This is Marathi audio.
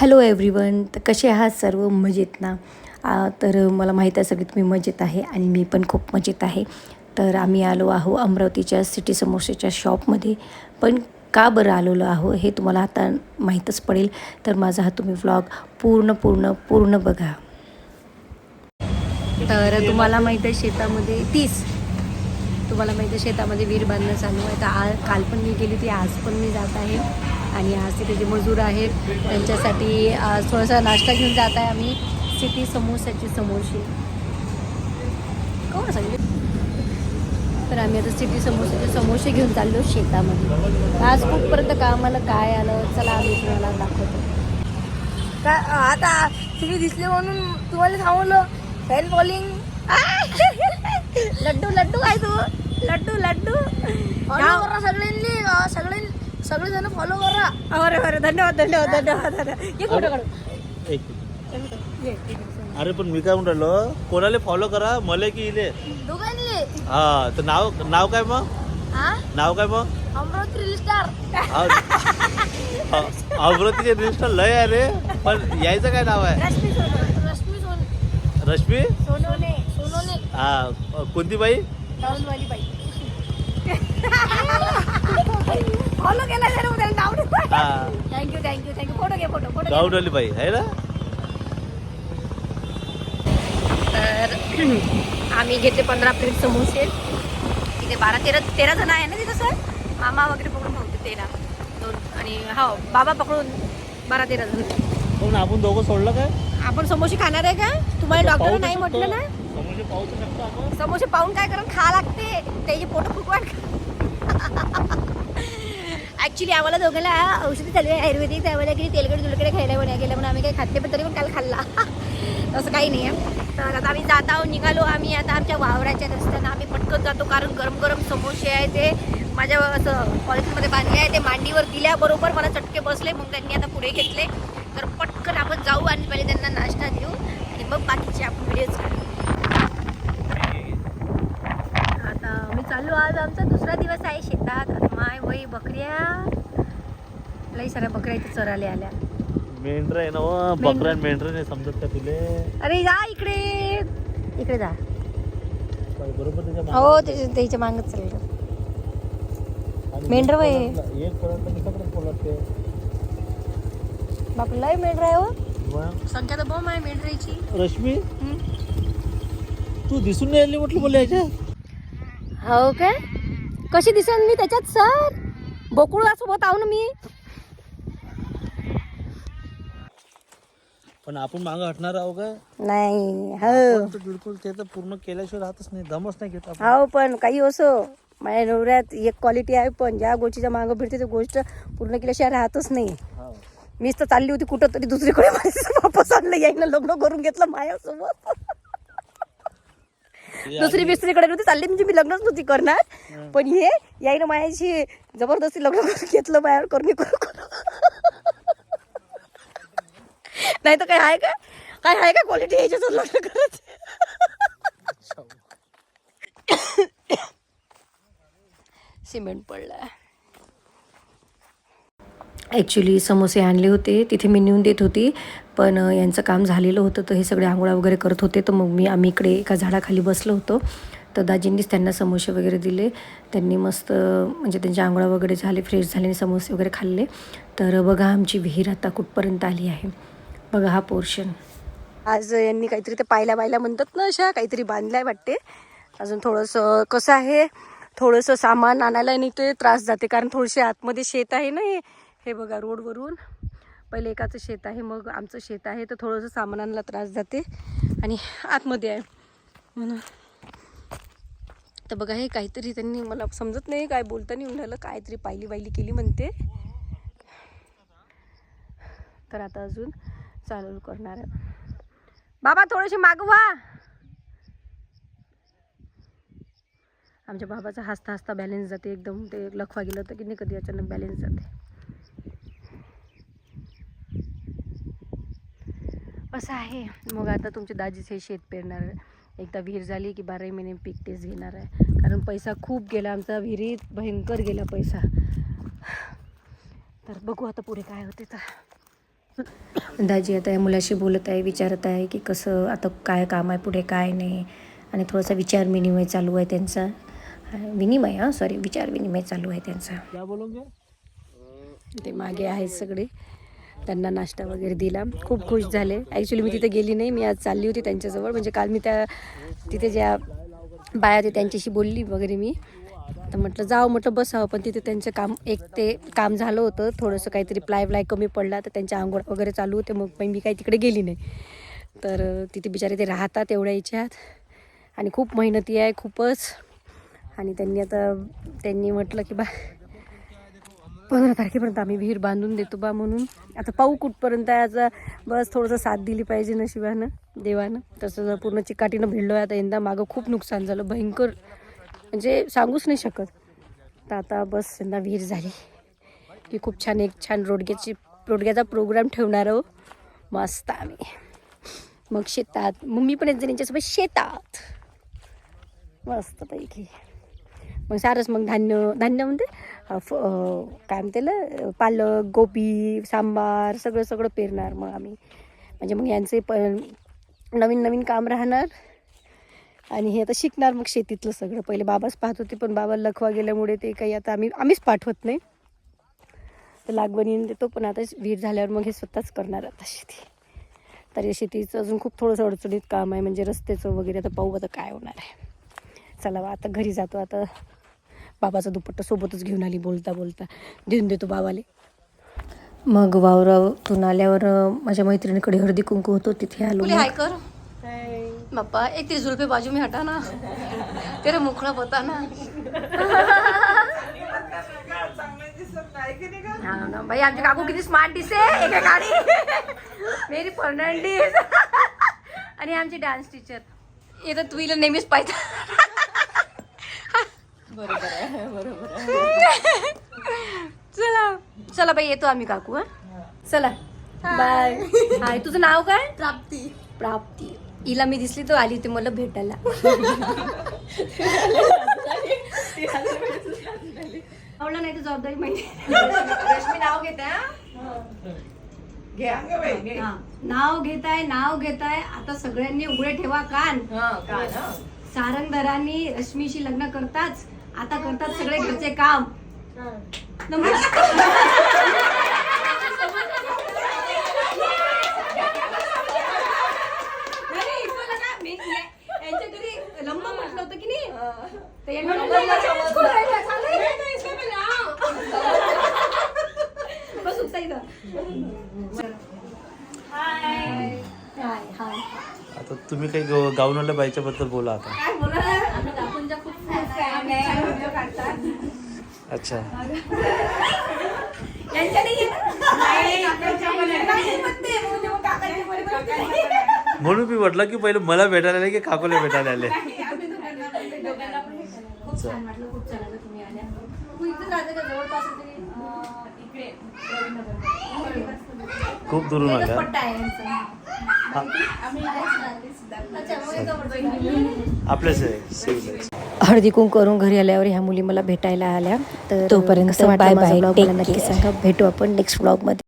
हॅलो एव्हरीवन तर कसे आहात सर्व? मजेत ना? तर मला माहीत आहे सगळी तुम्ही मजेत आहे आणि मी पण खूप मजेत आहे. तर आम्ही आलो आहो अमरावतीच्या सिटी समोसेच्या शॉपमध्ये. पण का बरं आलेलो आहो हे तुम्हाला आता माहीतच पडेल. तर माझा हा तुम्ही व्लॉग पूर्ण पूर्ण पूर्ण बघा. तर तुम्हाला माहीत आहे शेतामध्ये तीस. तुम्हाला माहिती आहे शेतामध्ये विहीर बांधणं चालू आहे. तर आ काल पण मी गेली ती आज पण मी जात आहे. आणि आज तिथे जे मजूर आहेत त्यांच्यासाठी आज थोडासा नाश्ता घेऊन जात आहे आम्ही. सिटी समोसाची समोसे कोण सांगितले? तर आम्ही आता सिटी समोसाचे समोसे घेऊन चाललो शेतामध्ये. आज कुठपर्यंत कामाला काय आलं चला आम्ही तुम्हाला दाखवतो. काय आता तुम्ही दिसले म्हणून तुम्हाला सांगलं फॅन बॉलिंग लड्डू लड्डू काय तू. लड्डू लड्डू. सगळ्यांनी अं, सगळे सगळेजण फॉलो करा. अरे अरे धन्यवाद धन्यवाद धन्यवाद. धन्यवाद ये फोटो. काढू एक अरे पण मी काय म्हणून राहिलो कोणाला फॉलो करा मला की इले? दोघांनी. हा तर नाव नाव काय मग? हा? नाव काय मग? अमरावती रील स्टार हा. अमरावतीचे रजिस्टर लय आहे रे पण यायचं काय नाव आहे? रश्मी सोन रश्मी सोन रश्मी? सोनोने सोनोने हा कोणती बाई? बाई. फॉलो केला जरा thank you thank you thank you photo घे फोटो फोटो बाई आहे ना? तर आम्ही घेतले पंधरा प्लेट समोसे. तिथे बारा तेरा तेरा जण आहे ना तिथं सर? मामा वगैरे पकडून होते तेरा. दोन आणि हो बाबा पकडून बारा तेरा जण. पण आपण दोघं सोडलं काय? आपण समोसे खाणार आहे का? तुम्हाला डॉक्टर नाही. म्हटलं ना? समोसे पाहू तर शकतो आपण. समोसे पाहून काय करून खा लागते. त्याचे पोट फुकवाट ॲक्च्युली आम्हाला दोघांना औषधी चालू आहे आयुर्वेदिक त्यावेळेला की तेलकडे तुलकडे खायला म्हणे गेलं म्हणून आम्ही काही खाते पण तरी पण काल खाल्ला. तसं काही नाही आहे. तर आता आम्ही जात आहोत निघालो आम्ही आता आमच्या वावराच्या रस्त्यानं. आम्ही पटकन जातो कारण गरम गरम समोसे आहे ते. माझ्या असं कॉलेजमध्ये बांधले आहे ते मांडीवर दिल्याबरोबर मला चटके बसले मग त्यांनी आता पुढे घेतले. तर पटकन आपण जाऊ आणि पहिले त्यांना नाश्ता देऊ आणि मग बाकीचे आपण व्हिडिओ काढू. आता मी चाललो आज आमचा दुसरा दिवस आहे शेतात. माय वही बकऱ्या. लई साऱ्या बकऱ्या इथे चराले आल्या. मेंढर आहे ना. बकरा आणि मेंढर नाही समजत का तुले? अरे जा इकडे. इकडे जा. काय बरोबर त्याच्या हो त्याच्या त्याच्या मागच चाललं. आणि मेंढरं. एक एक की सगळं पळतते. बाप लय मेंढर आहे हो. मग संख्या तर बम आहे मेंढराची. रश्मी? तू दिसून नाही आली म्हटलं मला याच्यात? हो काय कशी दिसेल मी त्याच्यात सर? बोकुळासोबत आहो ना मी. पण आपण मागं हटणार आहो का? नाही हो. आपण तर बिलकुल ते तर पूर्ण केल्याशिवाय राहतच नाही दमच नाही घेत आपण. हो पण काही असो माझ्या नवऱ्यात एक क्वालिटी आहे पण ज्या गोष्टीच्या मागं फिरते ती गोष्ट पूर्ण केल्याशिवाय राहतच नाही. हाव. मीच तर चालली होती कुठं तरी दुसरीकडे वापस आणलं यायनं लग्न करून घेतलं माझ्यासोबत. दुसरी बिसरीकडे नव्हती चालली म्हणजे मी लग्नच नव्हती करणार. पण हे यायनं माझ्याशी जबरदस्ती लग्न करून घेतलं माझ्यावर करून करू नाही तर काय आहे का? काय आहे का क्वालिटी याच्याचं लग्न करत सिमेंट पडला ॲक्च्युली समोसे आणले होते. तिथे मी नेऊन देत होती. पण यांचं काम झालेलं होतं. तर हे सगळे आंघोळा वगैरे करत होते. तर मग मी आम्ही इकडे एका झाडाखाली बसलो होतो. तर दाजींनीच त्यांना समोसे वगैरे दिले. त्यांनी मस्त म्हणजे त्यांच्या आंघोळा वगैरे झाले फ्रेश झाले आणि समोसे वगैरे खाल्ले. तर बघा आमची विहीर आता कुठपर्यंत आली आहे. बघा हा पोर्शन. आज यांनी काहीतरी ते पायल्या पायल्या म्हणतात ना अशा काहीतरी बांधलाय वाटते. अजून थोडंसं कसं आहे? थोडंसं सामान आणायला नाही ते त्रास जाते. कारण थोडीशी आतमध्ये शेत आहे ना हे. हे बघा रोडवरून. पहिले एकाचं शेत आहे मग आमचं शेत आहे. तर थोडंसं सामानाला त्रास जाते आणि आतमध्ये आहे म्हणून. तर बघा हे काहीतरी त्यांनी मला समजत नाही काय बोलता नाही उन्हाळं काहीतरी पायली वायली केली म्हणते. तर आता अजून चालू करणार आहे. बाबा थोडेसे मागवा आमच्या बाबाचा हसता हसता बॅलन्स जाते. एकदम ते लखवा गेलं होतं की नाही कधी अचानक बॅलेन्स जाते. असं आहे. मग आता तुमचे दाजीच हे शेत पेरणार एकदा विहीर झाली की बाराही महिने पीक तेच घेणार आहे. कारण पैसा खूप गेला आमचा विहिरीत भयंकर गेला पैसा. तर बघू आता पुढे काय होते तर. दाजी आता या मुलाशी बोलत आहे विचारत आहे की कसं आता काय काम आहे पुढे काय नाही. आणि थोडासा विचार विनिमय चालू आहे त्यांचा. विनिमय हां सॉरी विचार विनिमय चालू आहे त्यांचा. ते मागे आहेत सगळे. त्यांना नाश्ता वगैरे दिला. खूप खुश झाले. ॲक्च्युली मी तिथे गेली नाही. मी आज चालली होती त्यांच्याजवळ. म्हणजे काल मी त्या तिथे ज्या बाया होत्या त्यांच्याशी बोलली वगैरे मी. तर म्हटलं जावं म्हटलं बसावं. पण तिथे त्यांचं काम एक ते काम झालं होतं. थोडंसं काहीतरी प्लाय व्लाय कमी पडला. तर त्यांच्या आंघोळ वगैरे चालू होते. मग पण मी काही तिकडे गेली नाही. तर तिथे बिचारे ते राहतात एवढ्या याच्यात. आणि खूप मेहनती आहे खूपच. आणि त्यांनी आता त्यांनी म्हटलं की बा पंधरा तारखेपर्यंत आम्ही विहीर बांधून देतो बा म्हणून. आता पाहू कुठपर्यंत आहे? आता बस थोडंसं साथ दिली पाहिजे नशिबानं देवानं. तसं जर पूर्ण चिकाटीनं भिडलो आहे आता यंदा मागं खूप नुकसान झालं भयंकर. म्हणजे सांगूच नाही शकत. तर आता बस यंदा विहीर झाली. की खूप छान एक छान रोडग्याची रोडग्याचा प्रोग्राम ठेवणार आहो. मस्त आम्ही. मग शेतात मग मी पण एक जणींच्यासोबत शेतात. मस्त पैकी मग सारस मग धान्य धान्य म्हणते फ काय म्हणते पालक गोबी सांबार सगळं सगळं पेरणार मग आम्ही. म्हणजे मग यांचे प नवीन नवीन काम राहणार. आणि हे आता शिकणार मग शेतीतलं सगळं. पहिले बाबाच पाहत होते पण बाबा लखवा गेल्यामुळे ते काही आता आम्ही आम्हीच पाठवत नाही. तर लागवणीने देतो पण आता विहीर झाल्यावर मग हे स्वतःच करणार आता शेती. तर या शेतीचं अजून खूप थोडंसं अडचणीत काम आहे. म्हणजे रस्त्याचं वगैरे आता पाहू आता काय होणार आहे. चला बा आता घरी जातो. आता बाबाचा दुपट्टा सोबतच घेऊन आली बोलता बोलता. देऊन देतो बाबाले. मग वावरातून आल्यावर माझ्या मैत्रिणीकडे हळदी कुंकू होतो तिथे आलो हाय कर. बाप्पा एक तेरी जुल्फे बाजू में हटा ना. तेरा मुखड़ा पता ना. हा ना बाई आमची काकू किती स्मार्ट दिसे एका गाडी. मेरी फर्नांडीस आणि आमची डान्स टीचर येतं तू हिला नेहमीच पाहिजे चला. चला बाई येतो आम्ही काकू हा? चला. बाय हाय तुझं नाव काय? प्राप्ती. प्राप्ती. हिला मी दिसली तर आली होती मला भेटायला. आवडलं नाही तर जबाबदारी माहिती? रश्मी नाव घेते हा. नाव घेताय नाव घेताय आता सगळ्यांनी उघडे ठेवा कान. सारंगधरांनी रश्मीशी लग्न करताच आता करतात सगळे घरचे काम. लंब म्हटलं होतं की नाही? आता तुम्ही काही गाव- गावनवाल्या बाईच्या बद्दल बोला आता. काय बोला आहे. म्हणून मी म्हटलं की पहिले मला भेटायला आले की काकोला भेटायला आले? खूप दुरून. अच्छा. आपल्याच आहे. हळदी कुंकू करून घरी आल्यावर ह्या मुली मला भेटायला आल्या. तर तोपर्यंत बाय बाय नक्की सांगा. भेटू आपण नेक्स्ट ब्लॉगमध्ये